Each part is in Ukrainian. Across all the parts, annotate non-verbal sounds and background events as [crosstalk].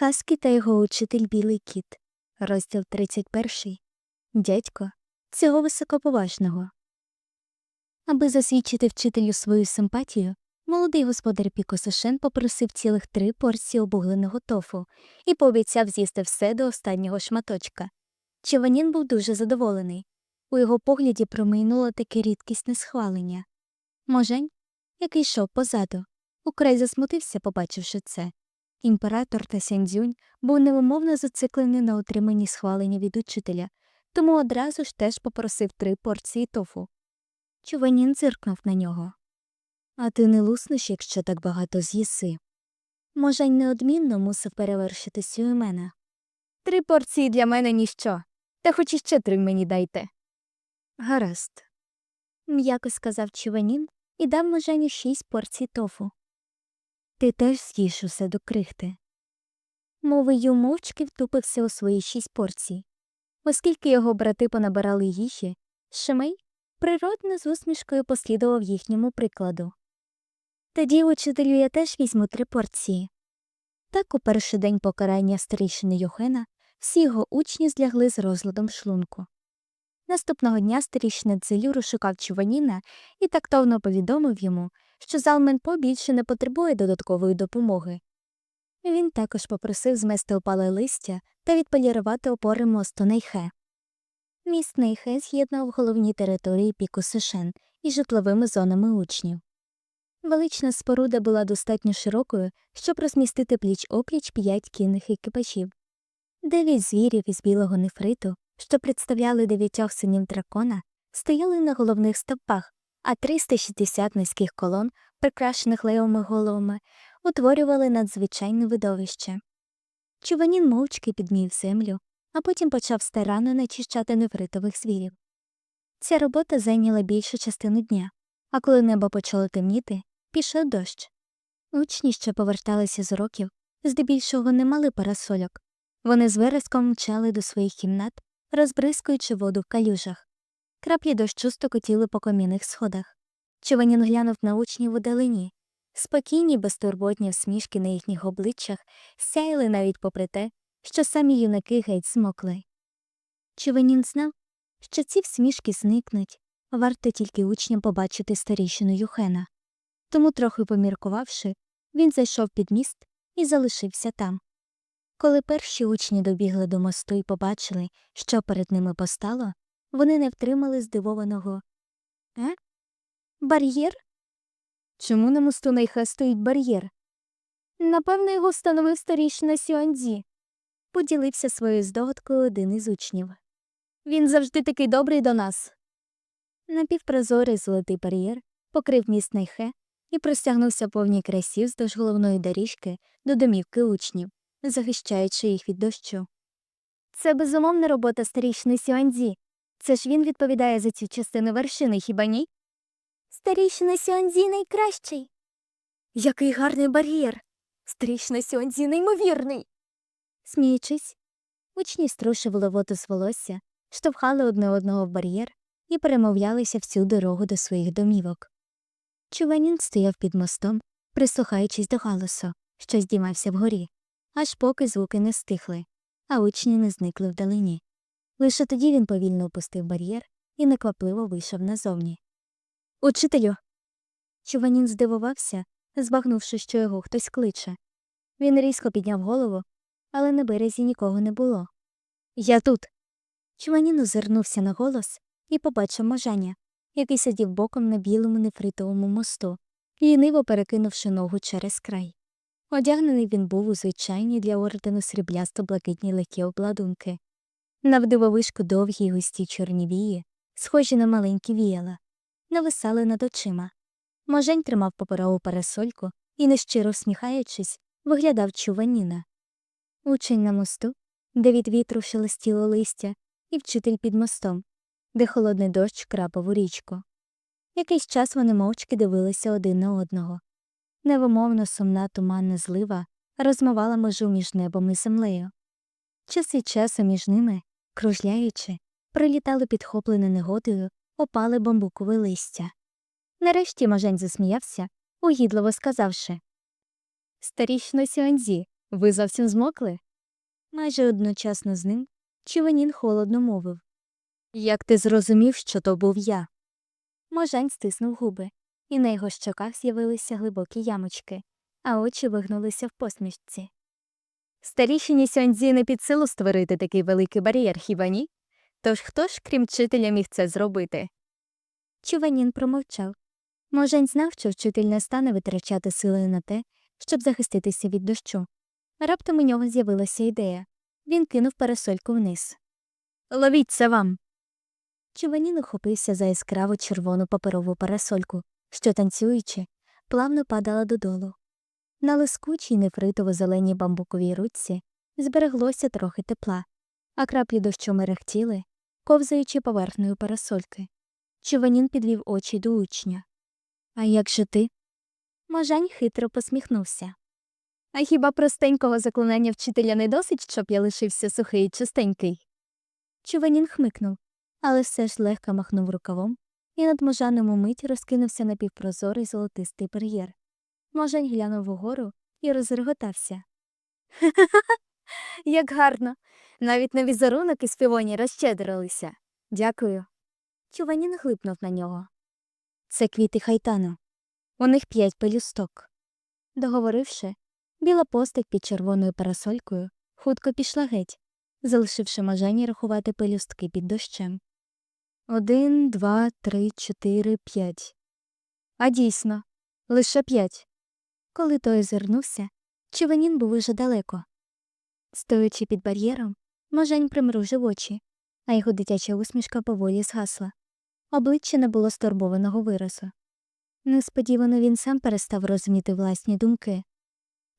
Хаскі та його учитель Білий кіт. Розділ 31. Дядько цього високоповажного. Аби засвідчити вчителю свою симпатію, молодий господар Пікосошен попросив цілих три порції обугленого тофу і пообіцяв з'їсти все до останнього шматочка. Чиванін був дуже задоволений. У його погляді промайнуло таке рідкісне схвалення. Можень, який йшов позаду, украй засмутився, побачивши це. Імператор та Сяньцзюнь був невимовно зациклений на отриманні схвалення від учителя, тому одразу ж теж попросив три порції тофу. Чуванін зиркнув на нього. А ти не луснеш, якщо так багато з'їси. Можень неодмінно мусив перевершитися у мене. Три порції для мене ніщо, та хоч іще три мені дайте. Гаразд. М'яко сказав Чуванін і дав моженю шість порцій тофу. Ти теж з'їш усе до крихти. Мовою мовчки втупився у свої шість порцій. Оскільки його брати понабирали їжі, Шимей природно з усмішкою послідував їхньому прикладу. Тоді, учителю, я теж візьму три порції. Так у перший день покарання старішини Йохена всі його учні злягли з розладом шлунку. Наступного дня старішина Цзелю розшукав Чуваніна і тактовно повідомив йому, що Залменпо більше не потребує додаткової допомоги. Він також попросив змести опале листя та відполірувати опори мосту Нейхе. Міст Нейхе з'єднав головні території піку Сишен із житловими зонами учнів. Велична споруда була достатньо широкою, щоб розмістити пліч опліч п'ять кінних екіпажів. Дев'ять звірів із білого нефриту, що представляли дев'ятьох синів дракона, стояли на головних стовпах, а 360 низьких колон, прикрашених левими головами, утворювали надзвичайне видовище. Чуванін мовчки підмів землю, а потім почав старанно начищати нефритових звірів. Ця робота зайняла більшу частину дня, а коли небо почало темніти, пішов дощ. Учні, що поверталися з уроків, здебільшого не мали парасольок. Вони з вереском мчали до своїх кімнат, розбризкуючи воду в калюжах. Краплі дощу стокотіли по комінних сходах. Чуванін глянув на учнів у далині. Спокійні, безтурботні всмішки на їхніх обличчях сяяли навіть попри те, що самі юнаки геть змокли. Чуванін знав, що ці всмішки зникнуть, варто тільки учням побачити старішину Юхена. Тому, трохи поміркувавши, він зайшов під міст і залишився там. Коли перші учні добігли до мосту і побачили, що перед ними постало, вони не втримали здивованого Е? Бар'єр? Чому на мосту Найхе стоїть бар'єр? Напевно, його встановив старішина Сюанзі, поділився своєю здогадкою один із учнів. Він завжди такий добрий до нас. Напівпрозорий золотий бар'єр покрив міст Найхе і простягнувся повній красі вздовж головної доріжки до домівки учнів, захищаючи їх від дощу. Це безумовна робота старішини Сюанзі. Це ж він відповідає за цю частину вершини, хіба ні? Старішина Сюанзі найкращий. Який гарний бар'єр. Старішина Сюанзі неймовірний. Сміючись, учні струшували воду з волосся, штовхали одне одного в бар'єр і перемовлялися всю дорогу до своїх домівок. Чуванін стояв під мостом, прислухаючись до галасу, що здіймався вгорі, аж поки звуки не стихли, а учні не зникли вдалині. Лише тоді він повільно опустив бар'єр і неквапливо вийшов назовні. Учителю. Чуванін здивувався, збагнувши, що його хтось кличе. Він різко підняв голову, але на березі нікого не було. Я тут. Чуванін озирнувся на голос і побачив можаня, який сидів боком на білому нефритовому мосту, ліниво перекинувши ногу через край. Одягнений він був у звичайні для ордену сріблясто блакитні легкі обладунки. Навдивовишку довгі й густі чорні вії, схожі на маленькі віяла, нависали над очима. Можень тримав паперову парасольку і, нещиро всміхаючись, виглядав чуваніна. Учень на мосту, де від вітру шелестіло листя, і вчитель під мостом, де холодний дощ крапав у річку. Якийсь час вони мовчки дивилися один на одного. Невимовно сумна туманна злива розмивала межу між небом і землею. Час від часу між ними, кружляючи, прилітали підхоплене негодою, опали бамбукове листя. Нарешті Можень засміявся, угідливо сказавши Старічно Сюанзі, Ви зовсім змокли? Майже одночасно з ним Чуванін холодно мовив. Як ти зрозумів, що то був я? Можань стиснув губи, і на його щоках з'явилися глибокі ямочки, а очі вигнулися в посмішці. Старішині Сьонзі не під силу створити такий великий бар'єр, хіба ні? Тож хто ж, крім вчителя, міг це зробити? Чуванін промовчав. Можень знав, що вчитель не стане витрачати сили на те, щоб захиститися від дощу. Раптом у нього з'явилася ідея. Він кинув парасольку вниз. Ловіть це вам. Чуванін ухопився за яскраву червону паперову парасольку, що, танцюючи, плавно падала додолу. На лискучій нефритово зеленій бамбуковій ручці збереглося трохи тепла, а краплі дощу мерехтіли, ковзаючи поверхнею парасольки. Чуванін підвів очі до учня. А як же ти? Можань хитро посміхнувся. А хіба простенького заклинання вчителя не досить, щоб я лишився сухий і чистенький? Чуванін хмикнув, але все ж легко махнув рукавом, і над можаним умить розкинувся напівпрозорий золотистий бар'єр. Можань глянув угору і розреготався. Ха-ха-ха! [laughs] Як гарно! Навіть на візерунок із півоні розщедрилися. Дякую. Чуванін глипнув на нього. Це квіти хайтану. У них п'ять пелюсток. Договоривши, біла постать під червоною парасолькою хутко пішла геть, залишивши можані рахувати пелюстки під дощем. Один, два, три, чотири, п'ять. А дійсно, лише п'ять. Коли той озирнувся, Чиванін був уже далеко. Стоячи під бар'єром, можень примружив очі, а його дитяча усмішка поволі згасла. Обличчя не було стурбованого виразу. Несподівано він сам перестав розуміти власні думки.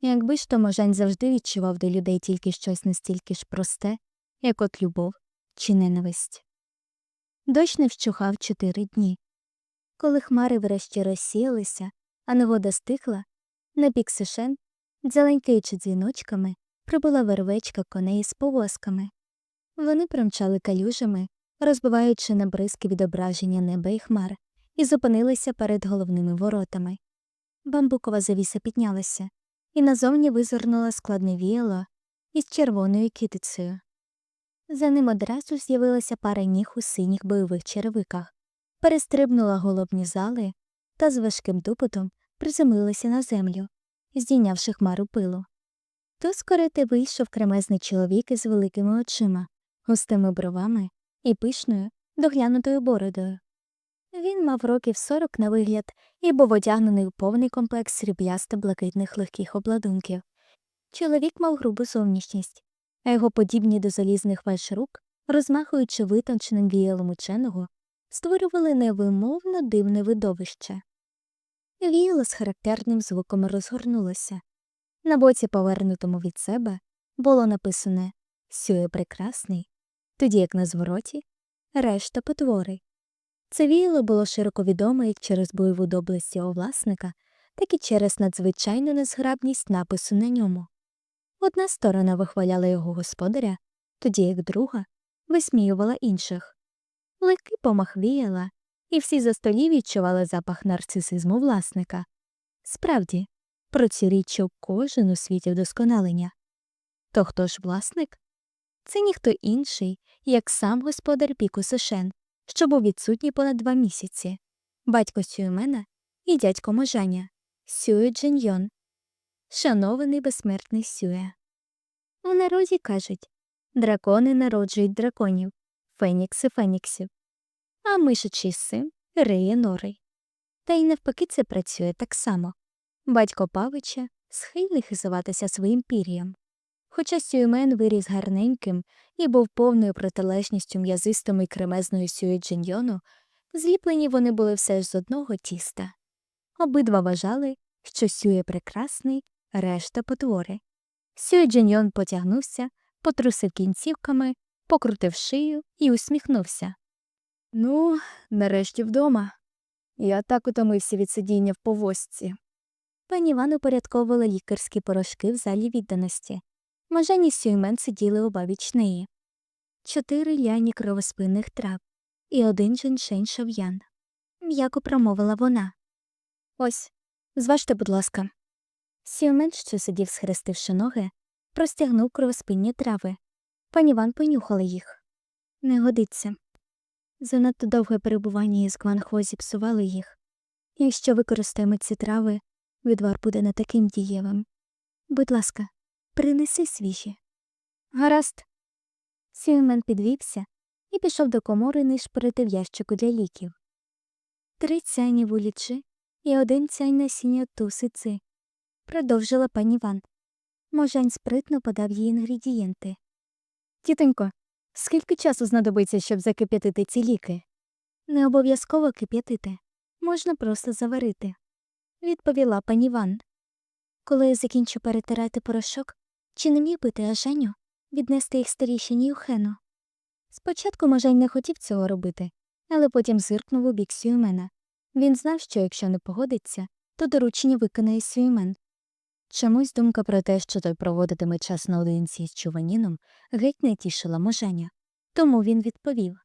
Якби ж то можень завжди відчував до людей тільки щось настільки ж просте, як от любов чи ненависть. Дощ не вщухав чотири дні. Коли хмари врешті розсіялися, а негода стихла, на бік Сишен, дзеленькаючи дзвіночками, прибула вервечка коней з повозками. Вони промчали калюжами, розбиваючи на бризки відображення неба і хмар, і зупинилися перед головними воротами. Бамбукова завіса піднялася, і назовні визирнула складне віяло із червоною китицею. За ним одразу з'явилася пара ніг у синіх бойових черевиках, перестрибнула голобні зали та з важким дупотом приземлилася на землю, здійнявши хмару пилу. То скорити вийшов кремезний чоловік із великими очима, густими бровами і пишною, доглянутою бородою. Він мав років сорок на вигляд і був одягнений у повний комплекс сріблясто блакитних легких обладунків. Чоловік мав грубу зовнішність, а його подібні до залізних веж рук, розмахуючи витонченим віялом ученого, створювали невимовно дивне видовище. Віяло з характерним звуком розгорнулося. На боці, повернутому від себе, було написане Сює прекрасний, тоді як на звороті решта потвори. Це віяло було широко відоме як через бойову доблесть його власника, так і через надзвичайну незграбність напису на ньому. Одна сторона вихваляла його господаря, тоді як друга висміювала інших. Легкий помах віяла, і всі за столі відчували запах нарцисизму власника. Справді, про ці річчя кожен у світі вдосконалення. То хто ж власник? Це ніхто інший, як сам господар піку Сишен, що був відсутній понад два місяці, батько Сюймена і дядько Можаня, Сює Джиньйон, шанований безсмертний Сює. У народі кажуть дракони народжують драконів, фенікси феніксів, а мишачий син риє нори. Та й навпаки це працює так само. Батько Павича схильний хизуватися своїм пір'ям. Хоча Сюймен виріс гарненьким і був повною протилежністю м'язистому і кремезної Сюї Джиньйону, зліплені вони були все ж з одного тіста. Обидва вважали, що Сює прекрасний, решта потвори. Сюй Джиньйон потягнувся, потрусив кінцівками, покрутив шию і усміхнувся. Ну, нарешті вдома. Я так утомився від сидіння в повозці. Пані Іван упорядковувала лікарські порошки в залі відданості. Можені Сюймен сиділи обабіч неї. Чотири ляні кровоспинних трав і один женьшень шов'ян. М'яко промовила вона. Ось, зважте, будь ласка. Сюймен, що сидів, схрестивши ноги, простягнув кровоспинні трави. Пані Ван понюхала їх. Не годиться. Занадто довге перебування із Гванхо зіпсувало їх. Якщо використаємо ці трави, відвар буде не таким дієвим. Будь ласка, принеси свіжі. Гаразд. Сюймен підвівся і пішов до комори нишпорити в ящику для ліків. Три цяйні вулічі і один цянь насіння тусиці, продовжила пані Ван. Можань спритно подав їй інгредієнти. Тітонько, скільки часу знадобиться, щоб закип'ятити ці ліки? Не обов'язково кип'ятити. Можна просто заварити, відповіла пані Ван. Коли я закінчу перетирати порошок, чи не міг би ти Аженю віднести їх старішині Юхену? Спочатку Можень не хотів цього робити, але потім зиркнув у бік Сюймена. Він знав, що якщо не погодиться, то доручення виконає Сюймен. Чомусь думка про те, що той проводитиме час наодинці з чуваніном, геть не тішила Моженя. Тому він відповів.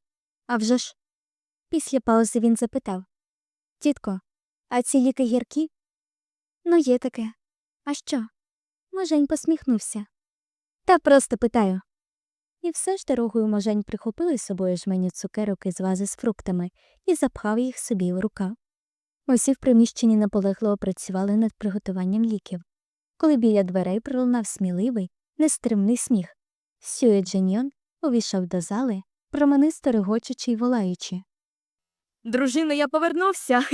«А вже ж». Після паузи він запитав Тітко, а ці ліки гіркі? Ну, є таке. А що? Можень посміхнувся. Та просто питаю. І все ж дорогою Можень прихопили з собою жменю цукерок із вази з фруктами і запхав їх собі в рукав. Усі в приміщенні наполегливо працювали над приготуванням ліків, коли біля дверей пролунав сміливий, нестримний сміх. Сює Дженьйон увійшов до зали, променисто регочучи й волаючи. Дружино, я повернувся. [laughs]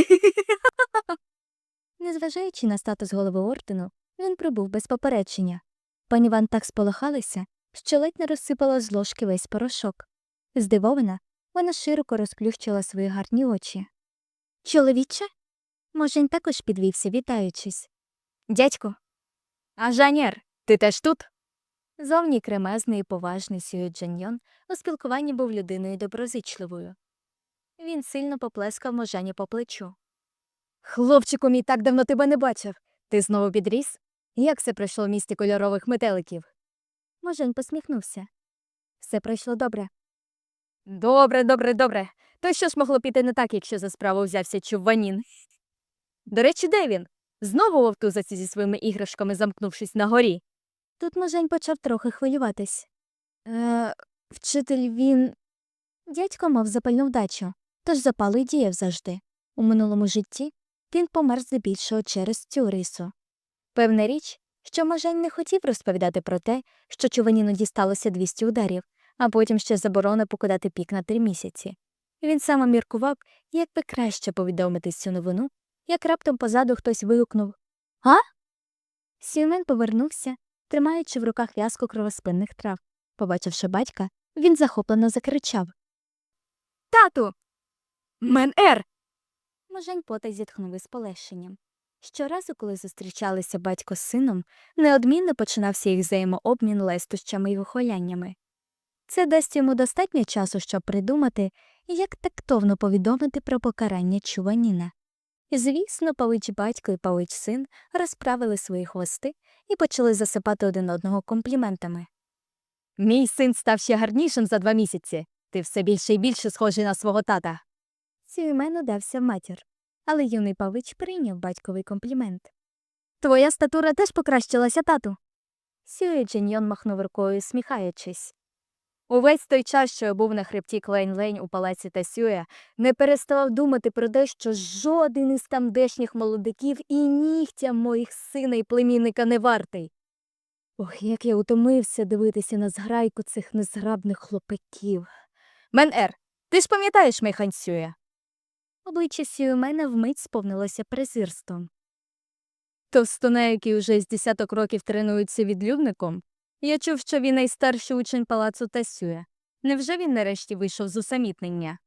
Незважаючи на статус голови ордену, він прибув без попередження. Пані Ван так сполохалася, що ледь не розсипала з ложки весь порошок. Здивована, вона широко розплющила свої гарні очі. Чоловіче? Можень також підвівся, вітаючись. Дядько. А Жанєр, ти теж тут? Зовні кремезний і поважний Сюй Джаньйон у спілкуванні був людиною доброзичливою. Він сильно поплескав Можені по плечу. Хлопчику мій так давно тебе не бачив. Ти знову підріс? Як це пройшло в місті кольорових метеликів? Можень посміхнувся. Все пройшло добре. Добре, добре, добре. То що ж могло піти не так, якщо за справу взявся чувванін? До речі, де він? Знову вовтузиться зі своїми іграшками, замкнувшись на горі. Тут Можень почав трохи хвилюватись. Е, вчитель він. Дядько мав запальну вдачу, тож запалу й діяв завжди. У минулому житті він помер здебільшого через цю рису. Певна річ, що Можень не хотів розповідати про те, що чуваніну дісталося 200 ударів, а потім ще заборона покидати пік на три місяці. Він саме міркував, як би краще повідомити цю новину, як раптом позаду хтось вигукнув А? Сюмен повернувся, тримаючи в руках в'язку кровоспинних трав. Побачивши батька, він захоплено закричав. Тату. Мен-ер! Можень потай зітхнув із полегшенням. Щоразу, коли зустрічалися батько з сином, неодмінно починався їх взаємообмін лестощами й вихваляннями. Це дасть йому достатньо часу, щоб придумати, як тактовно повідомити про покарання чуваніна. І, звісно, павич батько і павич син розправили свої хвости і почали засипати один одного компліментами. Мій син став ще гарнішим за два місяці. Ти все більше і більше схожий на свого тата. Сюймену дався в матір, але юний павич прийняв батьковий комплімент. Твоя статура теж покращилася, тату. Сюй Дженьйон махнув рукою, сміхаючись. Увесь той час, що я був на хребті Клейн-Лень у палаці Тасюя, не переставав думати про те, що жоден із тамдешніх молодиків і нігтя моїх сина і племінника не вартий. Ох, як я утомився дивитися на зграйку цих незграбних хлопаків. Мен-ер, ти ж пам'ятаєш Мейхан Сюя? Обличчя Сюймена вмить сповнилося презирством. Товстуна, який уже з десяток років тренується відлюдником? Я чув, що він найстарший учень палацу Тасюя. Невже він нарешті вийшов з усамітнення?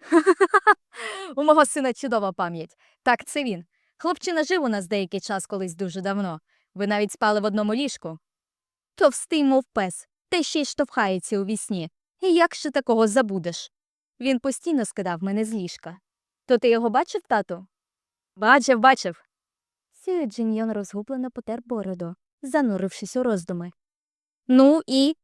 [laughs] У мого сина чудова пам'ять. Так, це він. Хлопчина жив у нас деякий час колись дуже давно. Ви навіть спали в одному ліжку. Товстий, мов пес, та ще й штовхається у вісні. І як ще такого забудеш? Він постійно скидав мене з ліжка. То ти його бачив, тату? Бачив, бачив. Сюй Джиньйон розгублено потер бороду, занурившись у роздуми. Ну і.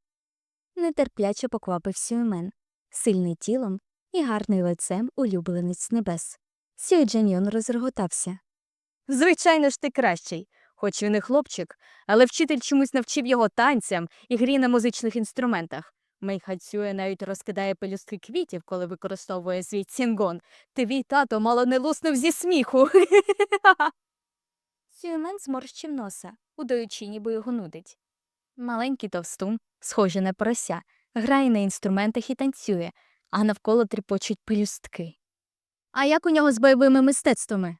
Нетерпляче поквапив Сюймен, сильний тілом і гарний лицем улюбленець небес. Сюй Джиньйон розреготався. Звичайно ж ти кращий. Хоч він і хлопчик, але вчитель чомусь навчив його танцям і грі на музичних інструментах. Мей Хацює навіть розкидає пелюстки квітів, коли використовує свій цінгон. Твій тато мало не луснув зі сміху. [laughs] Сюємен зморщив носа, удаючи, ніби його нудить. Маленький товстун, схожий на порося, грає на інструментах і танцює, а навколо тріпочуть пелюстки. А як у нього з бойовими мистецтвами?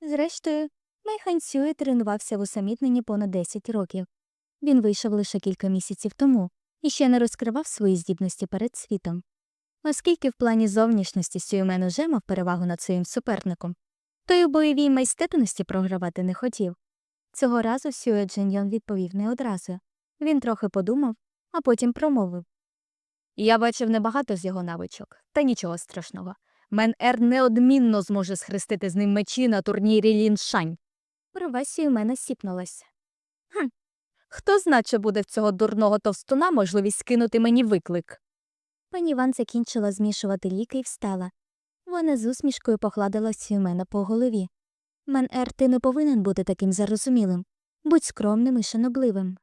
Зрештою, Мейхан Сює тренувався в усамітненні понад 10 років. Він вийшов лише кілька місяців тому і ще не розкривав свої здібності перед світом. Оскільки в плані зовнішності Сюємен уже мав перевагу над своїм суперником, то й у бойовій майстерності програвати не хотів. Цього разу Сює Джиньйон відповів не одразу. Він трохи подумав, а потім промовив. Я бачив небагато з його навичок, та нічого страшного. Мен Ер неодмінно зможе схрестити з ним мечі на турнірі Ліншань. Провесію мене сіпнулась. Хм. Хто значе буде в цього дурного товстуна можливість кинути мені виклик? Пані Ван закінчила змішувати ліки і встала. Вона з усмішкою погладила Сюмена по голові. Мен Ер, ти не повинен бути таким зарозумілим. Будь скромним і шанобливим.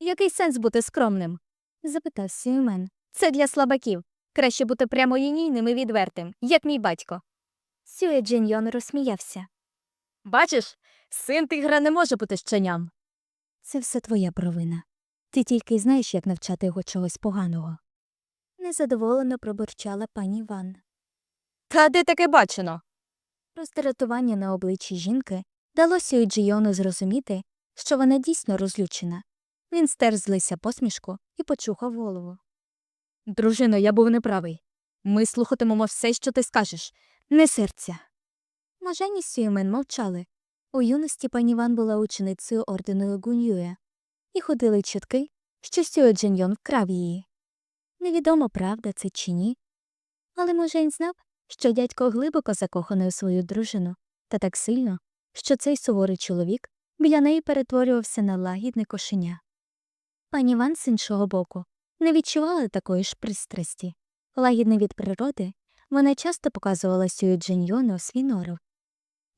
Який сенс бути скромним? запитав Сюмен. Це для слабаків. Краще бути прямолінійним і відвертим, як мій батько. Сює Джиньйон розсміявся. Бачиш, син тигра не може бути щеням. Це все твоя провина. Ти тільки знаєш, як навчати його чогось поганого. Незадоволено пробурчала пані Ван. Та де таке бачено? Роздратування на обличчі жінки дало Сюй Джійону зрозуміти, що вона дійсно розлючена. Він стер з лися посмішку і почухав голову. Дружино, я був неправий. Ми слухатимемо все, що ти скажеш, не серця. Можені Сюємен мовчали. У юності пані Ван була ученицею ордену Гуньюя, і ходили чутки, що Сює Джиньйон вкрав її. Невідомо, правда це чи ні. Але Можень знав, що дядько глибоко закоханий у свою дружину, та так сильно, що цей суворий чоловік біля неї перетворювався на лагідне кошеня. Пані Ван з іншого боку не відчувала такої ж пристрасті. Лагідна від природи, вона часто показувала Сюю Джиньйону свій норов.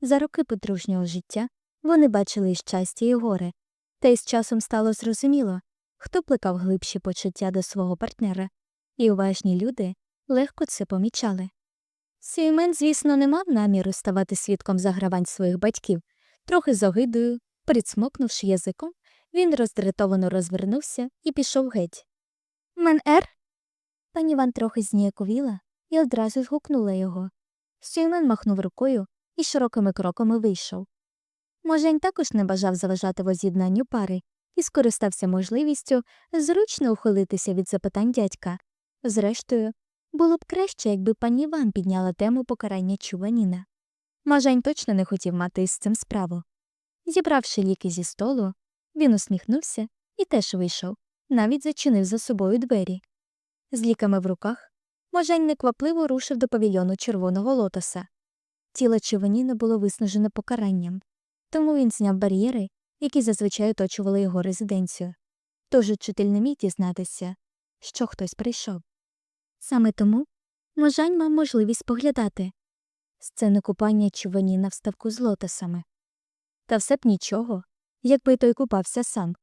За роки подружнього життя вони бачили і щастя, і горе, та й з часом стало зрозуміло, хто плекав глибші почуття до свого партнера, і уважні люди легко це помічали. Сюймен, звісно, не мав наміру ставати свідком загравань своїх батьків. Трохи з огидою, прицмокнувши язиком, він роздратовано розвернувся і пішов геть. Мен Ер? Пані Ван трохи зніяковіла і одразу згукнула його. Сюймен махнув рукою і широкими кроками вийшов. Можень також не бажав заважати воз'єднанню пари і скористався можливістю зручно ухилитися від запитань дядька. Зрештою, було б краще, якби пані Ван підняла тему покарання чуваніна. Мажень точно не хотів мати із цим справу. Зібравши ліки зі столу, він усміхнувся і теж вийшов, навіть зачинив за собою двері. З ліками в руках Можень неквапливо рушив до павільйону червоного лотоса. Тіло Чуваніна було виснажене покаранням, тому він зняв бар'єри, які зазвичай оточували його резиденцію. Тож учитель не міг дізнатися, що хтось прийшов. Саме тому Можань мав можливість поглядати сцену купання Чуваніна в ставку з лотосами. Та все б нічого, якби той купався сам.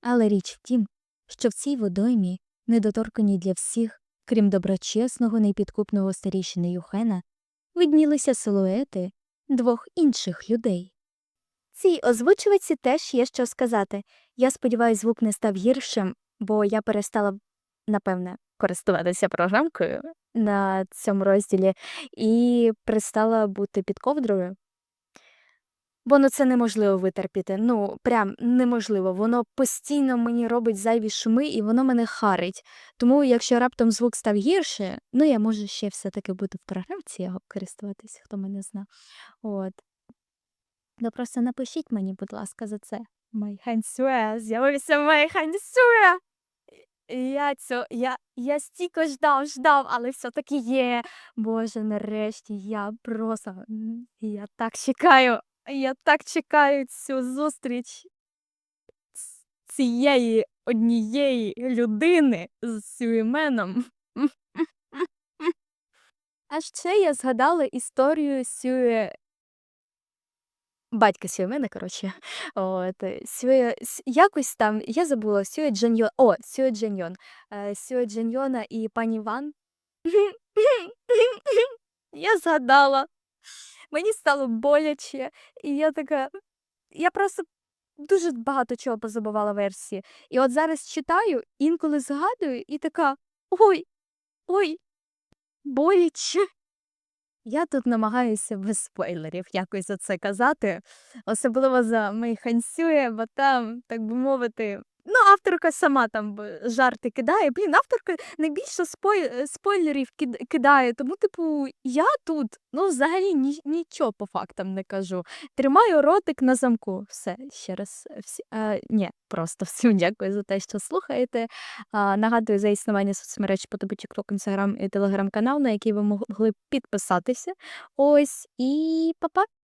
Але річ в тім, що в цій водоймі, недоторканій для всіх, крім доброчесного непідкупного старішини Юхена, виднілися силуети двох інших людей. Цій озвучувачці теж є що сказати. Я сподіваюся, звук не став гіршим, бо я перестала, напевне, користуватися програмкою на цьому розділі і перестала бути під ковдрою. Бо ну це неможливо витерпіти. Ну, прям неможливо. Воно постійно мені робить зайві шуми і воно мене харить. Тому, якщо раптом звук став гірше, ну я можу ще все-таки бути в програмці його користуватись, хто мене зна. От. Ну просто напишіть мені, будь ласка, за це. Май хансюе, з'явився май хансюе. Я я, я стільки ждав, ждав, але все-таки є. Боже, нарешті я просто я так чекаю. Я так чекаю цю зустріч цієї однієї людини з Сюєменом. А ще я згадала історію Сює батька Сюємена, коротше. От, е, Сює, якось там, я забула, Сює Джаньйон, о, Сює Джаньйон, е, Сює Джаньйона і пані Ван. Я згадала. Мені стало боляче, і я така. Я просто дуже багато чого позабувала версії. І от зараз читаю, інколи згадую, і така: ой, ой, боляче. Я тут намагаюся без спойлерів якось за це казати, особливо за Мей Хансює, бо там, так би мовити, ну, авторка сама там жарти кидає. Блін, авторка найбільше спой... е, спойлерів кидає. Тому, типу, я тут ну, взагалі ні... нічого по фактам не кажу. Тримаю ротик на замку. Все, ще раз. е, Всі... А, ні, просто [laughs] всім дякую за те, що слухаєте. А, нагадую за існування соцмереж по тобі TikTok, Instagram і телеграм-канал, на який ви могли підписатися. Ось і па-па!